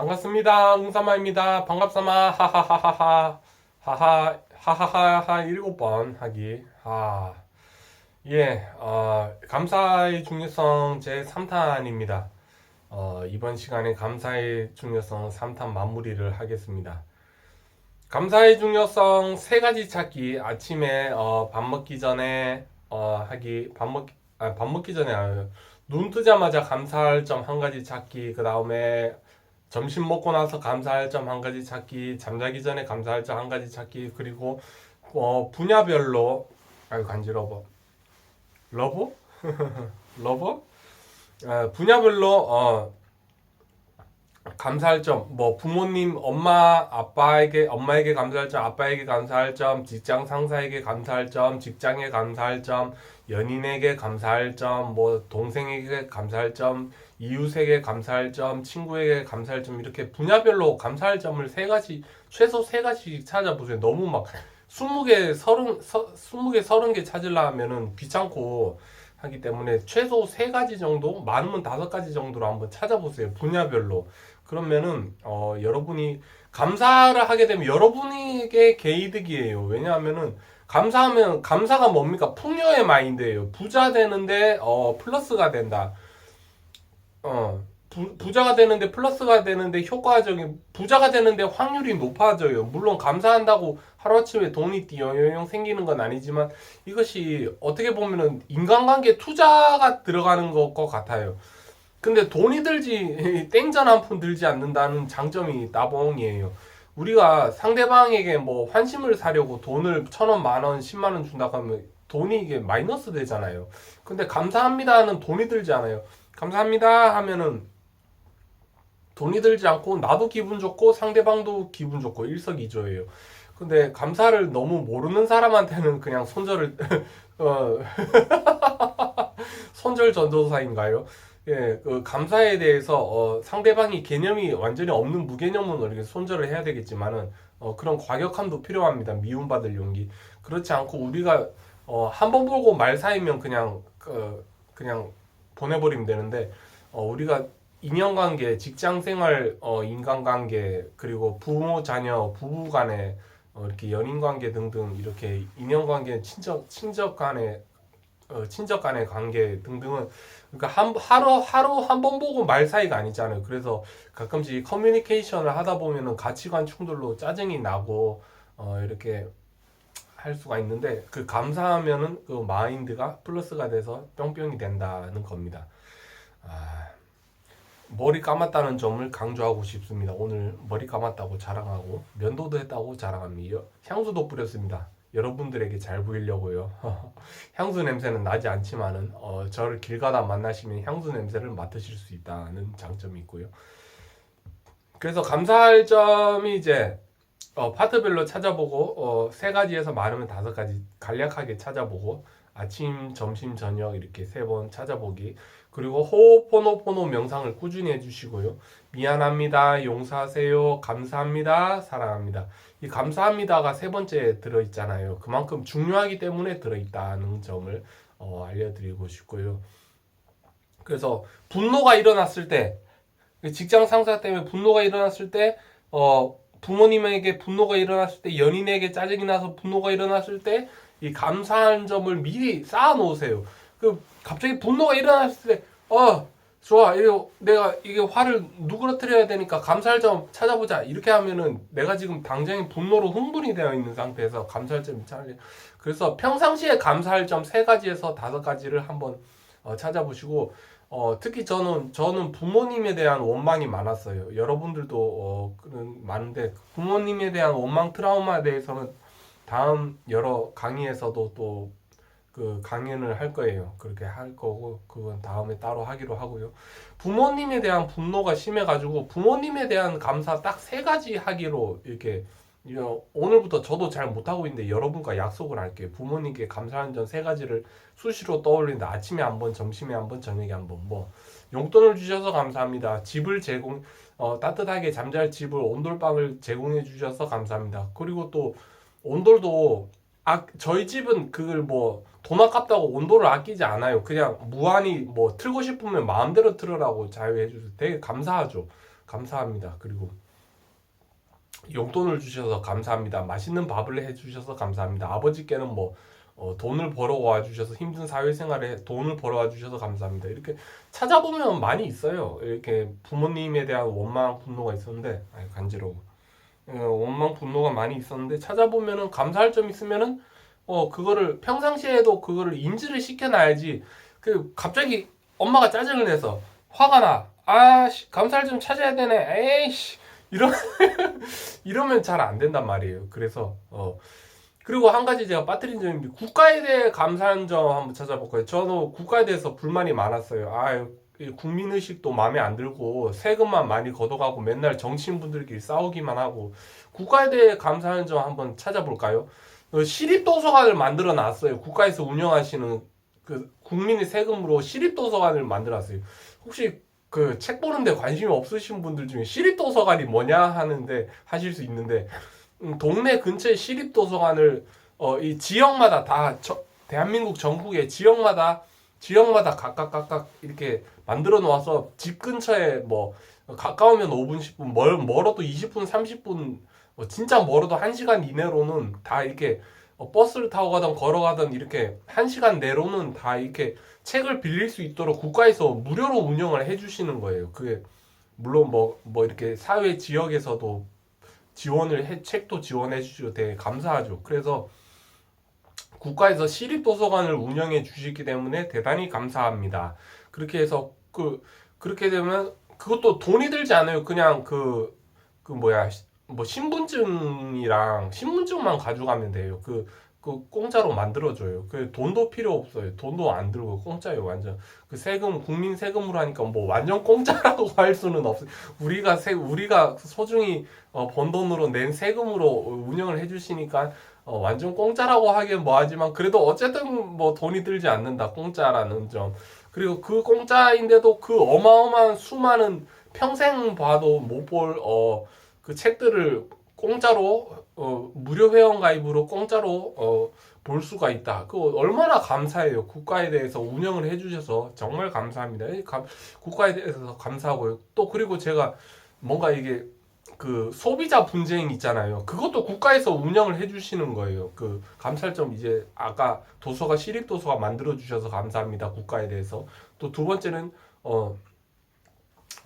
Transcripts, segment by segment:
반갑습니다. 웅사마입니다. 반갑사마. 하하하하하. 하하 하하하하 일곱 번 하기. 아. 예. 어, 감사의 중요성 제 3탄입니다. 어, 이번 시간에 감사의 중요성 3탄 마무리를 하겠습니다. 감사의 중요성 세 가지 찾기 아침에 어, 밥 먹기 전에 어, 하기 밥 먹, 아, 밥 먹기 전에 아, 눈 뜨자마자 감사할 점 한 가지 찾기 그 다음에 점심 먹고 나서 감사할 점 한 가지 찾기 잠자기 전에 감사할 점 한 가지 찾기 그리고 어, 분야별로 아유 간지러워. 러브? 러브? 어, 분야별로 어, 감사할 점, 뭐 부모님, 엄마, 아빠에게 엄마에게 감사할 점, 아빠에게 감사할 점, 직장 상사에게 감사할 점, 직장에 감사할 점, 연인에게 감사할 점, 뭐 동생에게 감사할 점, 이웃에게 감사할 점, 친구에게 감사할 점 이렇게 분야별로 감사할 점을 세 가지 최소 세 가지씩 찾아보세요. 너무 막 스무 개, 서른, 서, 스무 개, 서른 개 찾으려면은 귀찮고 하기 때문에 최소 세 가지 정도, 많으면 다섯 가지 정도로 한번 찾아보세요. 분야별로. 그러면은 어, 여러분이 감사를 하게 되면 여러분에게 개이득이에요. 왜냐하면은 감사하면 감사가 뭡니까? 풍요의 마인드예요. 부자 되는데 어, 플러스가 된다. 어, 부, 부자가 되는데 플러스가 되는데 효과적인 부자가 되는데 확률이 높아져요. 물론 감사한다고 하루아침에 돈이 띠용용 생기는 건 아니지만 이것이 어떻게 보면은 인간관계 투자가 들어가는 것과 같아요. 근데 돈이 들지 땡전 한 푼 들지 않는다는 장점이 나봉이에요. 우리가 상대방에게 뭐 환심을 사려고 돈을 천 원, 만 원, 십만 원 준다고 하면 돈이 이게 마이너스 되잖아요. 근데 감사합니다는 돈이 들지 않아요. 감사합니다 하면은 돈이 들지 않고 나도 기분 좋고 상대방도 기분 좋고 일석이조예요. 근데 감사를 너무 모르는 사람한테는 그냥 손절을 어 손절 전도사인가요? 예, 그 감사에 대해서 어, 상대방이 개념이 완전히 없는 무개념은 이렇게 손절을 해야 되겠지만은 어, 그런 과격함도 필요합니다. 미움받을 용기. 그렇지 않고 우리가 어, 한 번 보고 말 사이면 그냥 그, 그냥 보내버리면 되는데 어, 우리가 인연관계, 직장생활, 어, 인간관계 그리고 부모, 자녀, 부부간에 어, 이렇게 연인관계 등등 이렇게 인연관계, 친척, 친척간의 어, 친척 간의 관계 등등은 그러니까 한 하루 하루 한 번 보고 말 사이가 아니잖아요. 그래서 가끔씩 커뮤니케이션을 하다 보면은 가치관 충돌로 짜증이 나고 어, 이렇게 할 수가 있는데 그 감사하면은 그 마인드가 플러스가 돼서 뿅뿅이 된다는 겁니다. 아, 머리 감았다는 점을 강조하고 싶습니다. 오늘 머리 감았다고 자랑하고 면도도 했다고 자랑합니다. 향수도 뿌렸습니다. 여러분들에게 잘 보이려고요. 향수 냄새는 나지 않지만은 어, 저를 길 가다 만나시면 향수 냄새를 맡으실 수 있다는 장점이 있고요. 그래서 감사할 점이 이제 어, 파트별로 찾아보고 어, 세 가지에서 많으면 다섯 가지 간략하게 찾아보고 아침, 점심, 저녁 이렇게 세 번 찾아보기 그리고 호호포노포노 명상을 꾸준히 해주시고요. 미안합니다, 용서하세요, 감사합니다, 사랑합니다. 이 감사합니다가 세 번째 들어있잖아요. 그만큼 중요하기 때문에 들어있다는 점을 어, 알려드리고 싶고요. 그래서 분노가 일어났을 때 직장 상사 때문에 분노가 일어났을 때 어, 부모님에게 분노가 일어났을 때 연인에게 짜증이 나서 분노가 일어났을 때 이 감사한 점을 미리 쌓아 놓으세요. 그 갑자기 분노가 일어났을 때 어 좋아. 이거 내가 이게 화를 누그러뜨려야 되니까 감사할 점 찾아보자. 이렇게 하면은 내가 지금 당장에 분노로 흥분이 되어 있는 상태에서 감사할 점이 차라리 그래서 평상시에 감사할 점 세 가지에서 다섯 가지를 한번 어, 찾아보시고 어, 특히 저는 저는 부모님에 대한 원망이 많았어요. 여러분들도 어, 많은데 부모님에 대한 원망 트라우마에 대해서는 다음 여러 강의에서도 또 그 강연을 할 거예요. 그렇게 할 거고 그건 다음에 따로 하기로 하고요. 부모님에 대한 분노가 심해 가지고 부모님에 대한 감사 딱 세 가지 하기로 이렇게 이거 오늘부터 저도 잘 못하고 있는데 여러분과 약속을 할게요. 부모님께 감사한 점세 가지를 수시로 떠올린다. 아침에 한 번, 점심에 한 번, 저녁에 한 번. 뭐 용돈을 주셔서 감사합니다. 집을 제공 어, 따뜻하게 잠잘 집을 온돌방을 제공해 주셔서 감사합니다. 그리고 또 온돌도 아 저희 집은 그걸 뭐 돈 아깝다고 온도를 아끼지 않아요. 그냥 무한히 뭐 틀고 싶으면 마음대로 틀으라고 자유해 주세요. 되게 감사하죠. 감사합니다. 그리고 용돈을 주셔서 감사합니다. 맛있는 밥을 해주셔서 감사합니다. 아버지께는 뭐 어, 돈을 벌어 와 주셔서 힘든 사회생활에 돈을 벌어 와 주셔서 감사합니다. 이렇게 찾아보면 많이 있어요. 이렇게 부모님에 대한 원망 분노가 있었는데 아이, 간지러워. 어, 원망 분노가 많이 있었는데 찾아보면은 감사할 점 있으면은 어 그거를 평상시에도 그거를 인지를 시켜놔야지. 그 갑자기 엄마가 짜증을 내서 화가 나. 아씨 감사할 점 찾아야 되네. 에이씨 이러 이러면 잘 안 된단 말이에요. 그래서 어 그리고 한 가지 제가 빠뜨린 점인데 국가에 대해 감사한 점 한번 찾아볼까요? 저도 국가에 대해서 불만이 많았어요. 아 국민 의식도 마음에 안 들고 세금만 많이 걷어가고 맨날 정치인분들끼리 싸우기만 하고 국가에 대해 감사하는 점 한번 찾아볼까요? 어, 시립 도서관을 만들어 놨어요. 국가에서 운영하시는 그 국민의 세금으로 시립 도서관을 만들어 놨어요. 혹시 그 책 보는데 관심이 없으신 분들 중에 시립 도서관이 뭐냐 하는데 하실 수 있는데 음, 동네 근처에 시립 도서관을 어, 이 지역마다 다 저, 대한민국 전국의 지역마다 지역마다 각각 각각 이렇게 만들어 놓아서 집 근처에 뭐 가까우면 5분 10분 멀, 멀어도 20분 30분 뭐 진짜 멀어도 1시간 이내로는 다 이렇게 어, 버스를 타고 가든 걸어가든 이렇게 1시간 내로는 다 이렇게 책을 빌릴 수 있도록 국가에서 무료로 운영을 해주시는 거예요. 그게 물론 뭐, 뭐 이렇게 사회 지역에서도 지원을 해, 책도 지원해 주시고 되게 감사하죠. 그래서 국가에서 시립 도서관을 운영해 주시기 때문에 대단히 감사합니다. 그렇게 해서 그 그렇게 되면 그것도 돈이 들지 않아요. 그냥 그그 뭐야 뭐 신분증이랑 신분증만 가져가면 돼요. 그, 그 공짜로 만들어줘요. 그 돈도 필요 없어요. 돈도 안 들고 공짜예요. 완전 그 세금 국민 세금으로 하니까 뭐 완전 공짜라고 할 수는 없어요. 우리가 세 우리가 소중히 어, 번 돈으로 낸 세금으로 운영을 해주시니까 어, 완전 공짜라고 하기엔 뭐하지만 그래도 어쨌든 뭐 돈이 들지 않는다. 공짜라는 점. 그리고 그 공짜인데도 그 어마어마한 수많은 평생 봐도 못볼 어 그 책들을 공짜로 어 무료 회원 가입으로 공짜로 어 볼 수가 있다. 그 얼마나 감사해요. 국가에 대해서 운영을 해주셔서 정말 감사합니다. 이 감, 국가에 대해서 감사하고요. 또 그리고 제가 뭔가 이게 그 소비자 분쟁 있잖아요. 그것도 국가에서 운영을 해주시는 거예요. 그 감사할 점 이제 아까 도서가 시립 도서가 만들어 주셔서 감사합니다. 국가에 대해서 또 두 번째는 어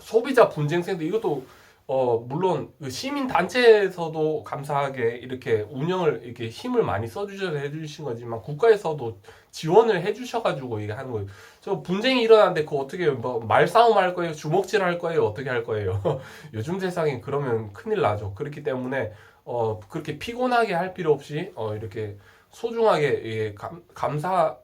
소비자 분쟁센터 이것도 어 물론 그 시민 단체에서도 감사하게 이렇게 운영을 이렇게 힘을 많이 써주셔서 해주신 거지만 국가에서도 지원을 해주셔가지고 이게 하는 거예요. 저 분쟁이 일어났는데 그 어떻게? 뭐 말싸움 할 거예요? 주먹질 할 거예요? 어떻게 할 거예요? 요즘 세상에 그러면 큰일 나죠. 그렇기 때문에 어 그렇게 피곤하게 할 필요 없이 어 이렇게 소중하게 예, 감, 감사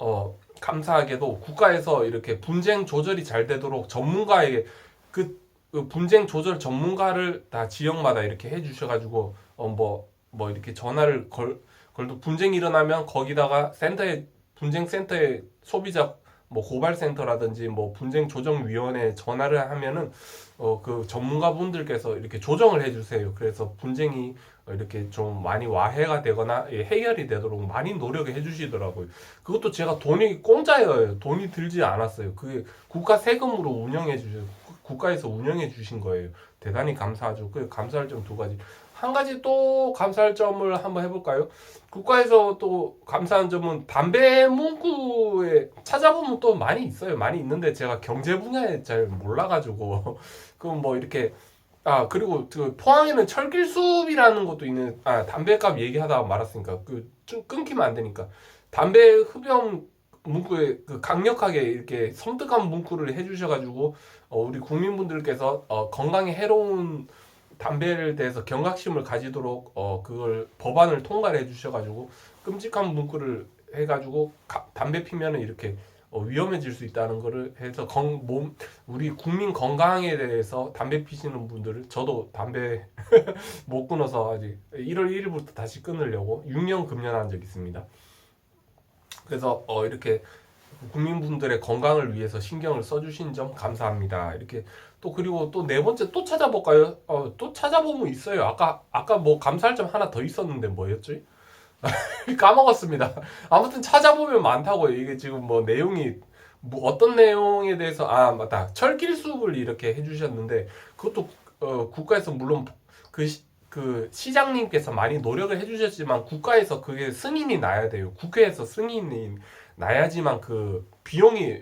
어 감사하게도 국가에서 이렇게 분쟁 조절이 잘 되도록 전문가에게 그, 그 분쟁 조절 전문가를 다 지역마다 이렇게 해주셔가지고 어뭐뭐 이렇게 전화를 걸 걸도 분쟁이 일어나면 거기다가 센터에 분쟁 센터에 소비자 뭐 고발 센터라든지 뭐 분쟁 조정 위원회 전화를 하면은 어 그 전문가분들께서 이렇게 조정을 해 주세요. 그래서 분쟁이 이렇게 좀 많이 와해가 되거나 예, 해결이 되도록 많이 노력을 해주시더라고요. 그것도 제가 돈이 공짜예요. 돈이 들지 않았어요. 그게 국가 세금으로 운영해 주셔 국가에서 운영해 주신 거예요. 대단히 감사하죠. 그 감사할 점 두 가지. 한 가지 또 감사할 점을 한번 해볼까요? 국가에서 또 감사한 점은 담배 문구에 찾아보면 또 많이 있어요. 많이 있는데 제가 경제 분야에 잘 몰라가지고 그럼 뭐 이렇게 아 그리고 그 포항에는 철길숲이라는 것도 있는 아 담배값 얘기하다가 말았으니까 그 좀 끊기면 안 되니까 담배 흡연 문구에 그 강력하게 이렇게 섬뜩한 문구를 해주셔가지고 어, 우리 국민분들께서 어, 건강에 해로운 담배를 대해서 경각심을 가지도록 어, 그걸 법안을 통과를 해주셔가지고 끔찍한 문구를 해가지고 가, 담배 피면은 이렇게 어, 위험해질 수 있다는 거를 해서 건, 몸 우리 국민 건강에 대해서 담배 피시는 분들을 저도 담배 못 끊어서 아직 1월 1일부터 다시 끊으려고 6년 금연한 적 있습니다. 그래서 어, 이렇게 국민분들의 건강을 위해서 신경을 써주신 점 감사합니다. 이렇게 또 그리고 또 네 번째 또 찾아볼까요? 어, 또 찾아보면 있어요. 아까 아까 뭐 감사할 점 하나 더 있었는데 뭐였지? 까먹었습니다. 아무튼 찾아보면 많다고요. 이게 지금 뭐 내용이 뭐 어떤 내용에 대해서 아 맞다 철길 수업을 이렇게 해주셨는데 그것도 어, 국가에서 물론 그, 시, 그 시장님께서 많이 노력을 해주셨지만 국가에서 그게 승인이 나야 돼요. 국회에서 승인이 나야지만 그 비용이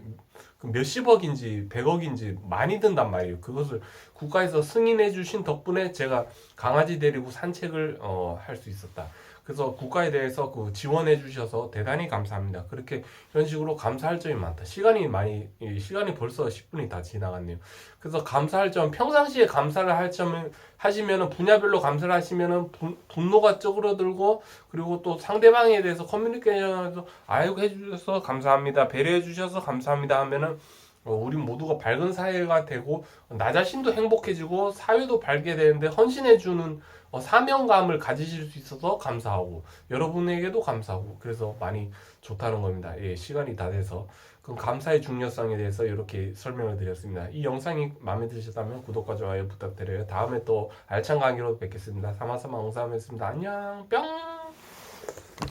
그 몇십억인지 백억인지 많이 든단 말이에요. 그것을 국가에서 승인해 주신 덕분에 제가 강아지 데리고 산책을 어, 할 수 있었다. 그래서 국가에 대해서 그 지원해 주셔서 대단히 감사합니다. 그렇게 이런 식으로 감사할 점이 많다. 시간이 많이 이 시간이 벌써 10분이 다 지나갔네요. 그래서 감사할 점 평상시에 감사를 할 점을 하시면은 분야별로 감사를 하시면은 분, 분노가 쪼그러들고 그리고 또 상대방에 대해서 커뮤니케이션에서 아이고 해주셔서 감사합니다. 배려해 주셔서 감사합니다 하면은 어, 우리 모두가 밝은 사회가 되고 나 자신도 행복해지고 사회도 밝게 되는데 헌신해주는 어, 사명감을 가지실 수 있어서 감사하고 여러분에게도 감사하고 그래서 많이 좋다는 겁니다. 예, 시간이 다 돼서 그럼 감사의 중요성에 대해서 이렇게 설명을 드렸습니다. 이 영상이 마음에 드셨다면 구독과 좋아요 부탁드려요. 다음에 또 알찬 강의로 뵙겠습니다. 사마사마 엉사함이었습니다. 안녕 뿅